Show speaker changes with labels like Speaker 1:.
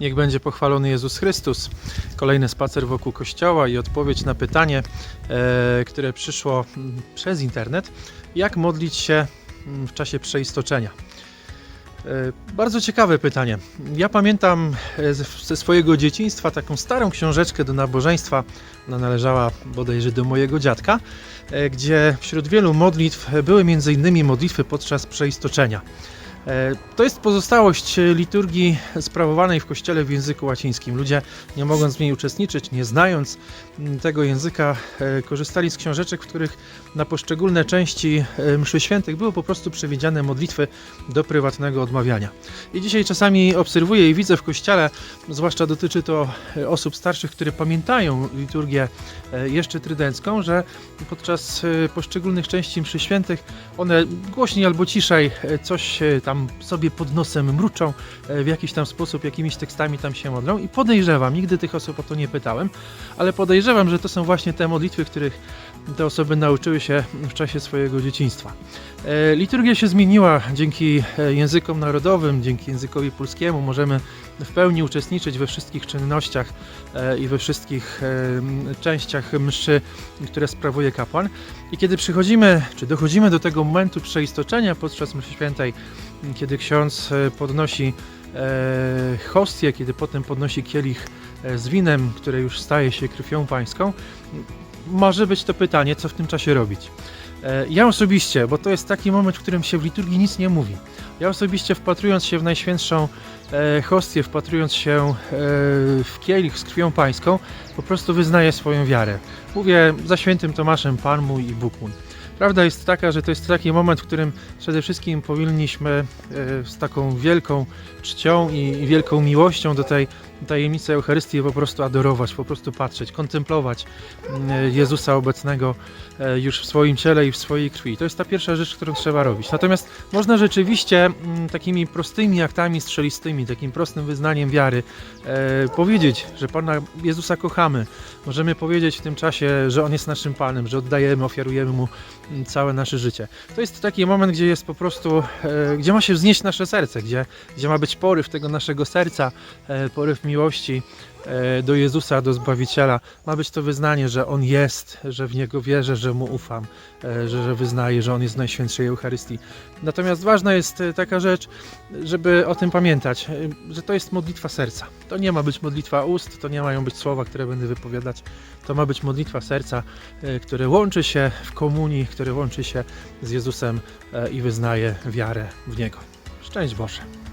Speaker 1: Niech będzie pochwalony Jezus Chrystus. Kolejny spacer wokół kościoła i odpowiedź na pytanie, e, które przyszło mm, przez internet. Jak modlić się mm, w czasie przeistoczenia? E, Bardzo ciekawe pytanie. Ja pamiętam e, ze- swojego dzieciństwa taką starą książeczkę do nabożeństwa. Ona należała bodajże do mojego dziadka, gdzie wśród wielu modlitw były m.in. modlitwy podczas przeistoczenia. E, To jest pozostałość e, liturgii sprawowanej w kościele w języku łacińskim. Ludzie, nie mogąc w niej uczestniczyć, nie znając mm, tego języka, e, korzystali z książeczek, w których na poszczególne części mszy świętych były po prostu przewidziane modlitwy do prywatnego odmawiania. I dzisiaj czasami obserwuję i widzę w kościele, zwłaszcza dotyczy to osób starszych, które pamiętają liturgię jeszcze trydencką, że podczas poszczególnych części mszy świętych one głośniej albo ciszej coś e, tam sobie pod nosem mruczą, e, w jakiś tam sposób, jakimiś tekstami tam się modlą i podejrzewam, nigdy tych osób o to nie pytałem, ale podejrzewam, że to są właśnie te modlitwy, których te osoby nauczyły się w czasie swojego dzieciństwa. E, Liturgia się zmieniła dzięki e, językom narodowym, dzięki językowi polskiemu. Możemy w pełni uczestniczyć we wszystkich czynnościach e, i we wszystkich e, częściach mszy, które sprawuje kapłan. I kiedy przychodzimy, czy dochodzimy do tego momentu przeistoczenia podczas mszy świętej, kiedy ksiądz e, podnosi hostię, kiedy potem podnosi kielich z winem, które już staje się krwią pańską, może być to pytanie, co w tym czasie robić. E, Ja osobiście, bo to jest taki moment, w którym się w liturgii nic nie mówi. Ja osobiście wpatrując się w Najświętszą e, hostię, wpatrując się e, w kielich z krwią pańską, po prostu wyznaję swoją wiarę. Mówię za świętym Tomaszem, Pan mój i Bóg mój. Prawda jest taka, że to jest taki moment, w którym przede wszystkim powinniśmy z taką wielką czcią i wielką miłością do tej tajemnicy Eucharystii po prostu adorować, po prostu patrzeć, kontemplować mm, Jezusa obecnego e, już w swoim ciele i w swojej krwi. To jest ta pierwsza rzecz, którą trzeba robić. Natomiast można rzeczywiście mm, takimi prostymi aktami strzelistymi, takim prostym wyznaniem wiary e, powiedzieć, że Pana Jezusa kochamy. Możemy powiedzieć w tym czasie, że On jest naszym Panem, że oddajemy, ofiarujemy Mu mm, całe nasze życie. To jest taki moment, gdzie jest po prostu, e, gdzie ma się wznieść nasze serce, gdzie, gdzie ma być poryw tego naszego serca, poryw miłości e, do Jezusa, do Zbawiciela. Ma być to wyznanie, że On jest, że w Niego wierzę, że Mu ufam, e, że, że wyznaję, że On jest w Najświętszej Eucharystii. Natomiast ważna jest e, taka rzecz, żeby o tym pamiętać, że to jest modlitwa serca. To nie ma być modlitwa ust, to nie mają być słowa, które będę wypowiadać. To ma być modlitwa serca, które łączy się w komunii, które łączy się z Jezusem i wyznaje wiarę w Niego. Szczęść Boże.